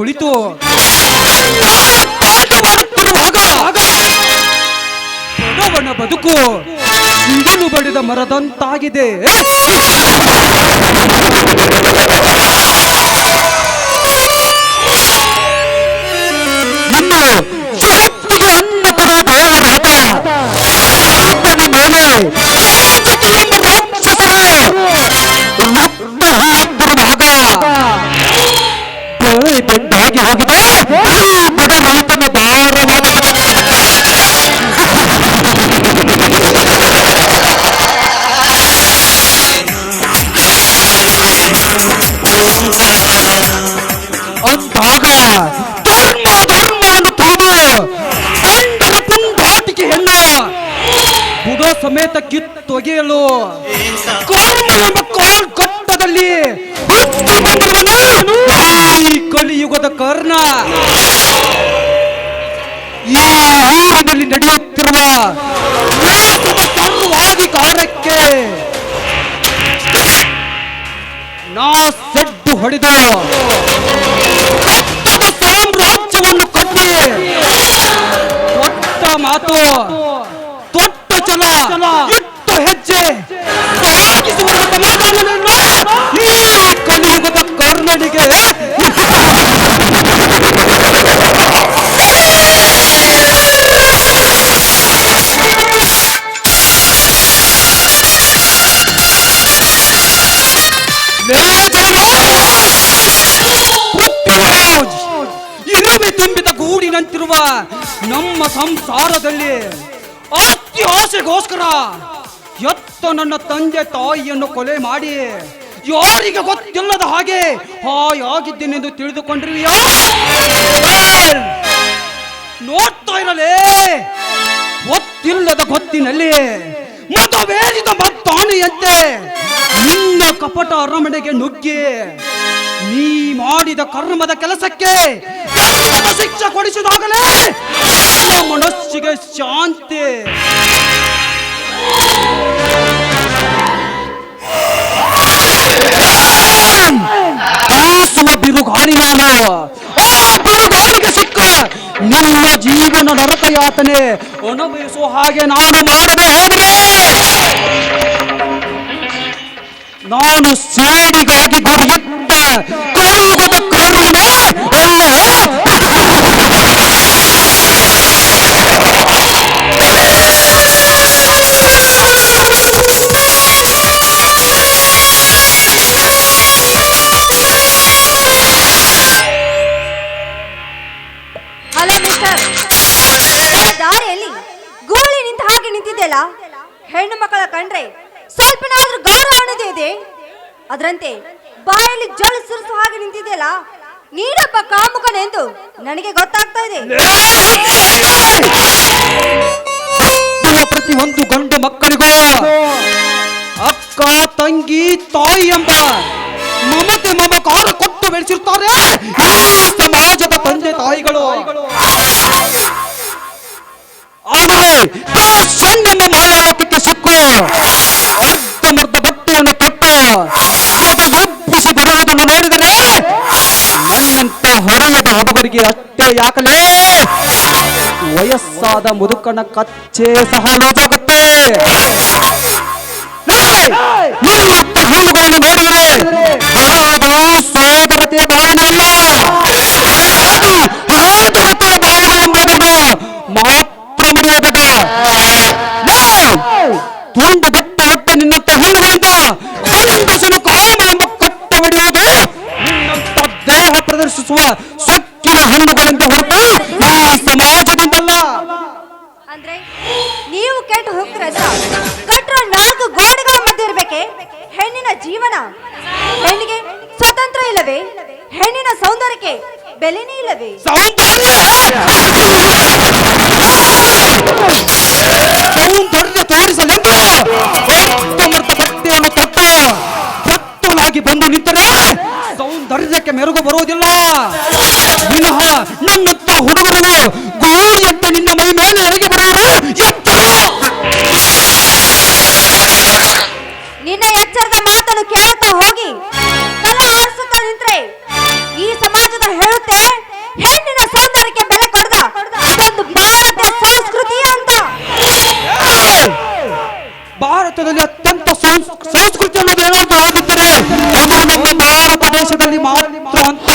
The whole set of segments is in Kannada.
ಕುಳಿತು ಬದುಕು ಸಿಂಗಲು ಬಡಿದ ಮರದಂತಾಗಿದೆ. ಬೆಂದಾಗಿ ಹೋಗಿದೆ ಬಡ ರೈತನ ಭಾರವಾದ ಅಂದಾಗ, ಧರ್ಮ ಧರ್ಮವನ್ನು ತಿಳಿದು ಗಂಡನ ಪುಂಡಾಟಿಕೆ ಹೆಣ್ಣು. ಬುಡ ಸಮೇತ ಕಿತ್ತೊಗೆಯಲು. ಕರ್ಮ ಎಂಬ ಕಲಿಯುಗದ ಕರ್ಣ ಈ ಊರಿನಲ್ಲಿ ನಡೆಯುತ್ತಿರುವ ಕಾರ್ಯಕ್ಕೆ ನಾ ಸೆಡ್ಡು ಹೊಡೆದು. ಸಾಮ್ರಾಜ್ಯವನ್ನು ಕಟ್ಟಿ. ದೊಡ್ಡ ಮಾತು ದೊಡ್ಡ ಚಲ, ಇಟ್ಟು ಹೆಜ್ಜೆ. ಗೂಡಿನಂತಿರುವ ನಮ್ಮ ಸಂಸಾರದಲ್ಲಿ ಅತ್ಯ ಆಸೆಗೋಸ್ಕರ ಎತ್ತ ನನ್ನ ತಂದೆ ತಾಯಿಯನ್ನು ಕೊಲೆ ಮಾಡಿ ಯಾರಿಗೆ ಗೊತ್ತಿಲ್ಲದ ಹಾಗೆ ಹಾಯಾಗಿದ್ದೇನೆಂದು ತಿಳಿದುಕೊಂಡಿರುವೆಯಾ ಏಯ್! ನೋಡ್ತಾ ಇರಲೇ, ಗೊತ್ತಿಲ್ಲದ ಗೊತ್ತಿನಲ್ಲಿ ಮತವೇರಿದ ಮತ್ತಾನೆಯಂತೆ ನಿನ್ನ ಕಪಟ ಅರಮನೆಗೆ ನುಗ್ಗಿ ನೀ ಮಾಡಿದ ಕರ್ಮದ ಕೆಲಸಕ್ಕೆ ಶಿಕ್ಷೆ ಕೊಡಿಸಿದಾಗಲೇ ಮನಸ್ಸಿಗೆ ಶಾಂತಿ. ಬಿರುಗಾಳಿ ನಾನು ಬಿರುಗಾಳಿಗೆ ಸಿಕ್ಕ ಜೀವನ ನರಕ ಯಾತನೆ ಅನುಭವಿಸುವ ಹಾಗೆ ನಾನು ಮಾಡದೆ ಹೋದರೆ ನಾನು ಸೇಡಿಗಾಗಿ ಗುರಿಯಿಟ್ಟ ಕಲಿಯುಗದ ಕರುಣೆ ಅಲ್ಲವೇ ಹಲೋ ಮಿಸ್ಟರ್. ದಾರಿಯಲ್ಲಿ ಗೂಳಿ ನಿಂತ ಹಾಗೆ ನಿಂತಿದೆಯಲ್ಲ? ಹೆಣ್ಣು ಮಕ್ಕಳ ಕಂಡ್ರೆ ಸ್ವಲ್ಪನಾದ್ರೂ ಗೌರವ ಅನ್ನೋದೇ ಇದೆ. ಅದರಂತೆ ಬಾಯಲ್ಲಿ ಜಲ್ ಸುರಿಸುವ ಹಾಗೆ ನಿಂತಿದೆಯಲ್ಲ? ನೀನೊಬ್ಬ ಕಾಮುಕನೆಂದು ನನಗೆ ಗೊತ್ತಾಗ್ತಾ ಇದೆ. ಪ್ರತಿ ಪ್ರತಿಯೊಂದು ಗಂಡು ಮಕ್ಕಳಿಗೂ ಅಕ್ಕ, ತಂಗಿ, ತಾಯಿ ಎಂಬ ಮಮತೆ ಮಮಕಾರ ಕೊಟ್ಟು ಬೆಳೆಸಿರ್ತಾರೆ. ಈ ಸಮಾಜದ ತಂದೆ ತಾಯಿಗಳು ಯಾಕಲೇ? ವಯಸ್ಸಾದ ಮುದುಕನ ಕಚ್ಚೆ ಸಹ ಲೂಸಾಗುತ್ತೆ ಹೆಣ್ಣುಗಳನ್ನು ನೋಡಿದರೆ ಸೋದರತೆ ಭಾವನೆಯಲ್ಲ ಅದು ರಾಜರತೆ ಭಾವನೆ ಎಂಬುದನ್ನು ಮಾತ್ರ ಮರೆಯಬೇಡ ತುಂಡು ಬಿಟ್ಟು ಹೊಟ್ಟೆ ನಿನ್ನಂತ ಗಂಡಸನ ಕಾಮ ಎಂಬ ಕಟ್ಟ ಹೊಡೆಯುವುದು ನಿನ್ನಂತ ದೇಹ ಪ್ರದರ್ಶಿಸುವ ಸೊಕ್ಕಿನ ಹೆಣ್ಣುಗಳಿಂದ ಹೆಣ್ಣಿಗೆ ಸ್ವತಂತ್ರ ಇಲ್ಲವೇ? ಹೆಣ್ಣಿನ ಸೌಂದರ್ಯಕ್ಕೆ ಬೆಲೆನೇ ಇಲ್ಲವೇ? ಸೌಂದರ್ಯ! ಸೌಂದರ್ಯ ತೋರಿಸಲೆಂದು ಅರ್ಧಮರ್ಧ ಬಟ್ಟೆಯನ್ನು ತೊಟ್ಟು ಭಕ್ತನಾಗಿ ಬಂದು ನಿಂತರೆ ಸೌಂದರ್ಯಕ್ಕೆ ಮೆರುಗು ಬರುವುದಿಲ್ಲ. ವಿನಃ ನನ್ನಂತ ಹುಡುಗರು ಗೋರಿಯಂತೆ ನಿನ್ನ ಮೈ ಮೇಲೆ ಎರಗಿ ಬರುವರು ಎತ್ತು! ನಿನ್ನ ಎಚ್ಚರದ ಮಾತನ್ನು ಕೇಳುತ್ತಾ ಹೋಗಿ ತಲೆ ಆರಿಸುತ್ತಾ ನಿಂತ್ರೆ, ಈ ಸಮಾಜದ ಹೇಳುತ್ತೆ ಹೆಣ್ಣಿನ ಸೌಂದರ್ಯಕ್ಕೆ ಬೆಲೆ ಕೊಡದ? ಅದೊಂದು ಭಾರತೀಯ ಸಂಸ್ಕೃತಿ ಅಂತ. ಭಾರತದಲ್ಲಿ ಅತ್ಯಂತ ಸಂಸ್ಕೃತಿ ಅನ್ನೋದು ಏನು ಅಂತ ಹೇಳುತ್ತಾರೆ ಅದು ನಮ್ಮ ಭಾರತ ದೇಶದಲ್ಲಿ ಮಾತ್ರ ಅಂತ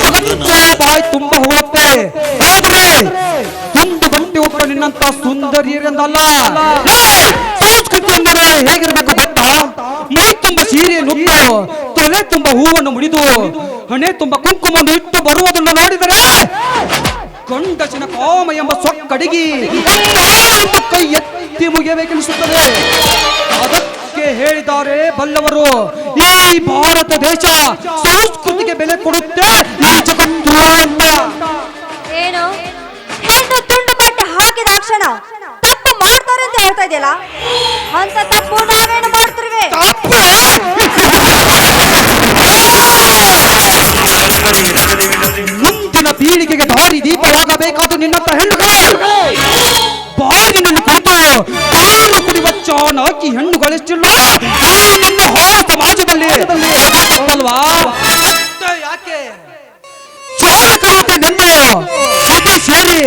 ಪ್ರಪಂಚ ಬಾಯಿ ತುಂಬಾ ಹೋಗುತ್ತೆ. ಆದ್ರೆ, ಒಂದು ಗಂಟೆ ಒಬ್ಬ ನಿನ್ನಂತ ಸುಂದರಿಯರಿಂದಲ್ಲ ಸಂಸ್ಕೃತಿ ಅಂದರೆ ಹೇಗಿರ್ಬೇಕು ಗೊತ್ತಾ? ಮೈ ತುಂಬ ಸೀರೆ ನುಟ್ಟು ತಲೆ ತುಂಬ ಹೂವನ್ನು ಮುಡಿದು, ಹಣೆ ತುಂಬ ಕುಂಕುಮವನ್ನು ಇಟ್ಟು ಬರುವುದನ್ನು ನೋಡಿದರೆ ಗಂಡಸಿನ ಕಾಮ ಎಂಬ ಸೊಕ್ಕಡಿಗಿ ಕೈ ಎತ್ತಿ ಮುಗಿಯಬೇಕೆನಿಸುತ್ತದೆ. ಅದಕ್ಕೆ ಹೇಳಿದ್ದಾರೆ ಬಲ್ಲವರು, ಈ ಭಾರತ ದೇಶ ಸಂಸ್ಕೃತಿಗೆ ಬೆಲೆ ಕೊಡುತ್ತೆ ಅಂತ. ಏನು? ಹೆಣ್ಣು ತುಂಡು ಮಾಡಿ ಹಾಕಿದ ಕ್ಷಣ ತಪ್ಪು ಮಾಡ್ತಾರೆ ಅಂತ ಹೇಳ್ತಾ ಇದೆಯಲ್ಲ? ಅಂತ ತಪ್ಪು ನಾವೇನು ಮಾಡ್ತಿರ್ವೆ? ಮುಂದಿನ ಪೀಳಿಗೆಗೆ ದಾರಿ ದೀಪವಾಗಬೇಕಾದ ನಿನ್ನಂತ ಹೆಣ್ಣುಗಳು ಬಾಗಿಲಿನಲ್ಲಿ ಕುಳಿತು ಕಾಲು ಕುಡಿಯುವ ಚಾಣಾಕಿ ಹೆಣ್ಣುಗಳೆಷ್ಟಿಲ್ಲ? ನಿನ್ನ ಹೊರ ಸಮಾಜದಲ್ಲಿ ಅಲ್ವಾ ಯಾಕೆ? ಚಾಲಕರಂತೆ ನಿಲ್ಲು ಸಿಟಿ ಸೇರಿ.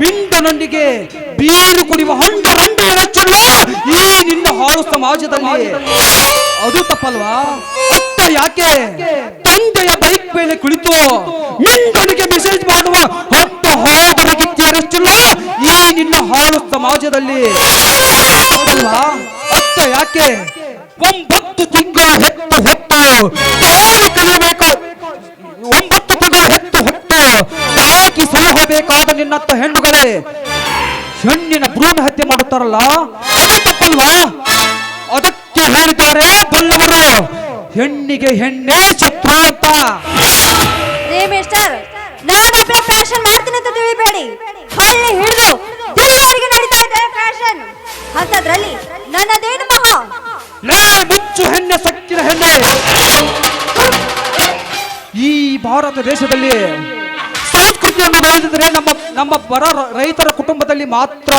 ಮಿಂಡನೊಂದಿಗೆ ಬೀರು ಕುಡಿಯುವ ಹಂಡ ರಂಡೆಯರಚ್ಚಿಲ್ಲ ಈ ನಿನ್ನ ಹಾಳು ಸಮಾಜದಲ್ಲಿ ಅದು ತಪ್ಪಲ್ವಾ? ಅತ್ತ ಯಾಕೆ? ತಂದೆಯ ಬೈಕ್ ಮೇಲೆ ಕುಳಿತು ಮಿಂಡನಿಗೆ ಮೆಸೇಜ್ ನಿನ್ನತ್ತ ನಿನ್ನಂತ ಹೆಣ್ಣುಗಳೇ ಹೆಣ್ಣಿನ ಭ್ರೂಣ ಹತ್ಯೆ ಮಾಡುತ್ತಾರಲ್ಲ ಅದು ತಪ್ಪಲ್ವಾ ಅದಕ್ಕೆ ಹೇಳಿದ್ದಾರೆ ಬಲ್ಲವರು ಹೆಣ್ಣಿಗೆ ಹೆಣ್ಣೇ ಶತ್ರು ಅಂತ. ರೇ ಮಿಸ್ಟರ್ ನಾನೊಬ್ಬ ಫ್ಯಾಷನ್ ಮಾಡ್ತೀನಿ ಅಂತ ತಿಳಿಬೇಡಿ. ಹಳ್ಳಿ ಹಿಡಿದು ದಿಲ್ಲಿವರೆಗೆ ನಡೀತಾ ಇದೆ ಫ್ಯಾಷನ್ ಅಂತದ್ರಲ್ಲಿ ನನ್ನದೇನು ಮಹಾ? ಲೇ ಮುಚ್ಚು ಹೆಣ್ಣೆ ಸಕ್ಕಿನ ಹೆಣ್ಣೆ. ಈ ಭಾರತ ದೇಶದಲ್ಲಿ ಸಂಸ್ಕೃತಿಯನ್ನು ಬೆಳೆದಿದ್ರೆ ನಮ್ಮ ನಮ್ಮ ಬರ ರೈತರ ಕುಟುಂಬದಲ್ಲಿ ಮಾತ್ರ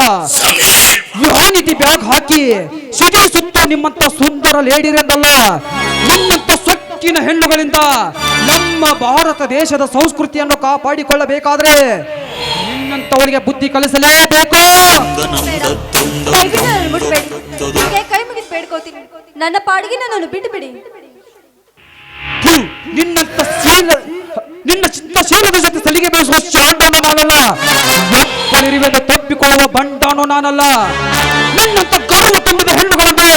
ವಿವಾನಿತಿ ಬ್ಯಾಗ್ ಹಾಕಿ ಸಿಟಿ ಸುತ್ತ ನಿಮ್ಮಂತ ಸುಂದರ ಲೇಡಿರೆಂದಲ್ಲ ನಿಮ್ಮಂತ ಸೊಕ್ಕಿನ ಹೆಣ್ಣುಗಳಿಂದ ನಮ್ಮ ಭಾರತ ದೇಶದ ಸಂಸ್ಕೃತಿಯನ್ನು ಕಾಪಾಡಿಕೊಳ್ಳಬೇಕಾದ್ರೆ ನಿನ್ನಂತವರಿಗೆ ಬುದ್ಧಿ ಕಲಿಸಲೇಬೇಕು. ದಯವಿಟ್ಟು ನನ್ನನ್ನು ಕೈ ಮುಗಿದು ಬೇಡ್ಕೋತೀನಿ. ನನ್ನ ಪಾಡಿಗೆ ನಾನು ಬಿಟ್ಟು ಬಿಡಿ. ನಿನ್ನಂತ ಚಿತ್ತಶೀಲದ ಬಯಸುವ ಶಾಂಡನು ನಾನಲ್ಲ ಎತ್ತರಿರುವೆಂದು ತಪ್ಪಿಕೊಳ್ಳುವ ಬಂಡಾನು ನಾನಲ್ಲ. ನಿನ್ನಂತ ಗರ್ವ ತುಂಬಿದ ಹೆಣ್ಣುಗಳನ್ನು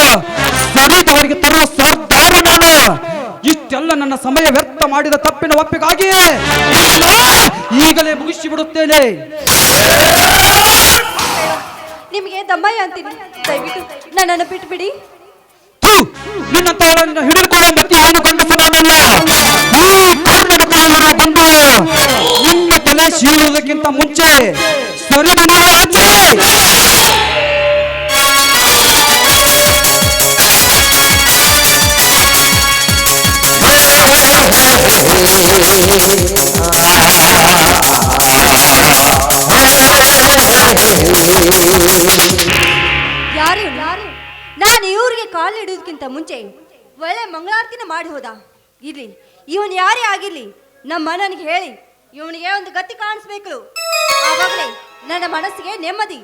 ಸರಿದವರಿಗೆ ತರುವ ಸರ್ದಾರ ನಾನು. ಇಷ್ಟೆಲ್ಲ ನನ್ನ ಸಮಯ ವ್ಯರ್ಥ ಮಾಡಿದ ತಪ್ಪಿನ ಒಪ್ಪಿಗಾಗಿಯೇ ಇದನ್ನ ಈಗಲೇ ಮುಗಿಸಿ ಬಿಡುತ್ತೇನೆ. ನಿಮಗೆ ದಮ್ಮಯ್ಯ ಅಂತೀನಿ. ದಯವಿಟ್ಟು ನನ್ನನ್ನು ಬಿಟ್ಬಿಡಿ. ನಿನ್ನಂತ ಹಿಡಿದುಕೊಳ್ಳುವ ಮತ್ತೆ ಏನು ಗಂಡಸು ನಾನಲ್ಲ ಈ ಬಂದು ನಿನ್ನ ತಲೆ ಸೀಳುವುದಕ್ಕಿಂತ ಮುಂಚೆ ಸರಿದು ಆಚೆ ಯಾರು? ನಾನು ಇವ್ರಿಗೆ ಕಾಲು ಮುಂಚೆ ಒಳ್ಳೆ ಮಂಗಳಾರತಿನ ಮಾಡಿ ಹೋದ. ಇರ್ಲಿ, ಇವನ್ ಯಾರೇ ಆಗಿರ್ಲಿ ನಮ್ಮ ನನಗೆ ಹೇಳಿ ಇವನಿಗೆ ಒಂದು ಗತಿ ಕಾಣಿಸ್ಬೇಕು ಆವಾಗಲೇ ನನ್ನ ಮನಸ್ಸಿಗೆ ನೆಮ್ಮದಿ.